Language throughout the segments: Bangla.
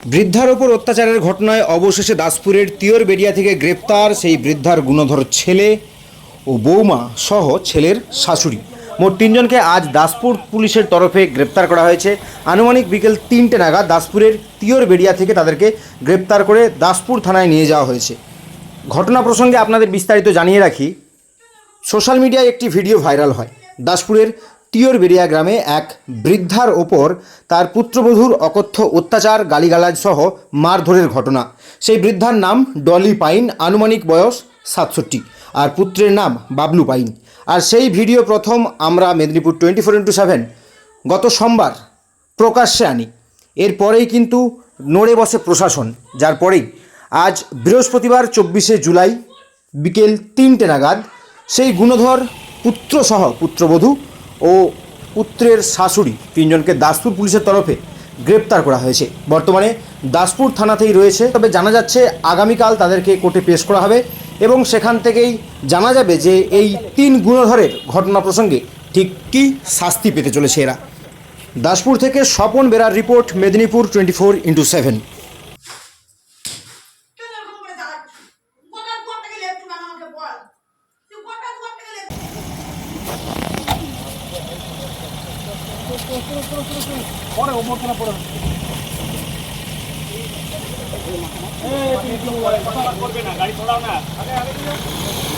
বৃদ্ধার ওপর অত্যাচারের ঘটনায় অবশেষে দাসপুরের তিয়র বেরিয়া থেকে গ্রেপ্তার সেই বৃদ্ধার গুণধর ছেলে ও বৌমা সহ ছেলের শাশুড়ি। মোট তিনজনকে আজ দাসপুর পুলিশের তরফে গ্রেপ্তার করা হয়েছে। আনুমানিক বিকেল তিনটে নাগাদ দাসপুরের তিয়র বেরিয়া থেকে তাদেরকে গ্রেপ্তার করে দাসপুর থানায় নিয়ে যাওয়া হয়েছে। ঘটনা প্রসঙ্গে আপনাদের বিস্তারিত জানিয়ে রাখি, সোশ্যাল মিডিয়ায় একটি ভিডিও ভাইরাল হয়। দাসপুরের তিয়রবেরিয়া গ্রামে এক বৃদ্ধার ওপর তার পুত্রবধূর অকথ্য অত্যাচার, গালিগালাজ সহ মারধরের ঘটনা। সেই বৃদ্ধার নাম ডলি পাইন, আনুমানিক বয়স সাতষট্টি আর পুত্রের নাম বাবলু পাইন। আর সেই ভিডিও প্রথম আমরা Medinipur twenty four into seven গত সোমবার প্রকাশ্যে আনি। এরপরেই কিন্তু নড়ে বসে প্রশাসন, যার পরেই আজ বৃহস্পতিবার চব্বিশে জুলাই বিকেল তিনটে নাগাদ সেই গুণধর পুত্রসহ পুত্রবধূ ও পুত্রের শাশুড়ি তিনজনকে দাসপুর পুলিশের তরফে গ্রেপ্তার করা হয়েছে। বর্তমানে দাসপুর থানাতেই রয়েছে, তবে জানা যাচ্ছে আগামীকাল তাদেরকে কোর্টে পেশ করা হবে এবং সেখান থেকেই জানা যাবে যে এই তিন গুণধরের ঘটনা প্রসঙ্গে ঠিক কী শাস্তি পেতে চলেছে এরা। দাসপুর থেকে Swapan বেরার report, Medinipur twenty four into seven. কেন এরকম করে পরে গোটা করবে না গাড়ি ছড়াও তুই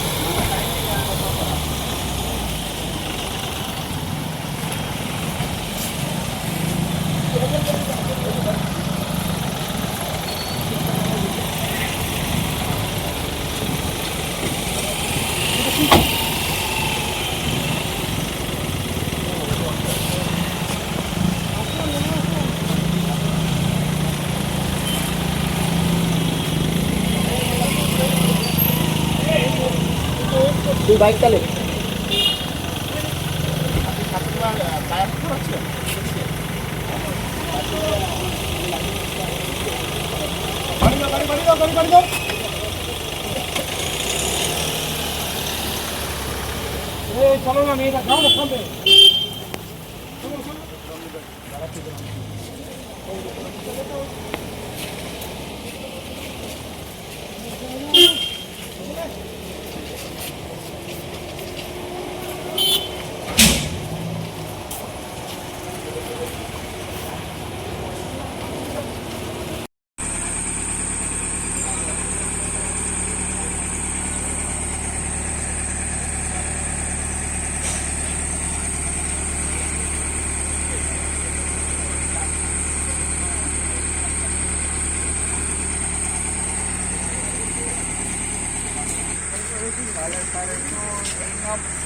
তুই বাইক চালে। চলো না মেয়েটা যাও না সামনে Color, color, no, hang up.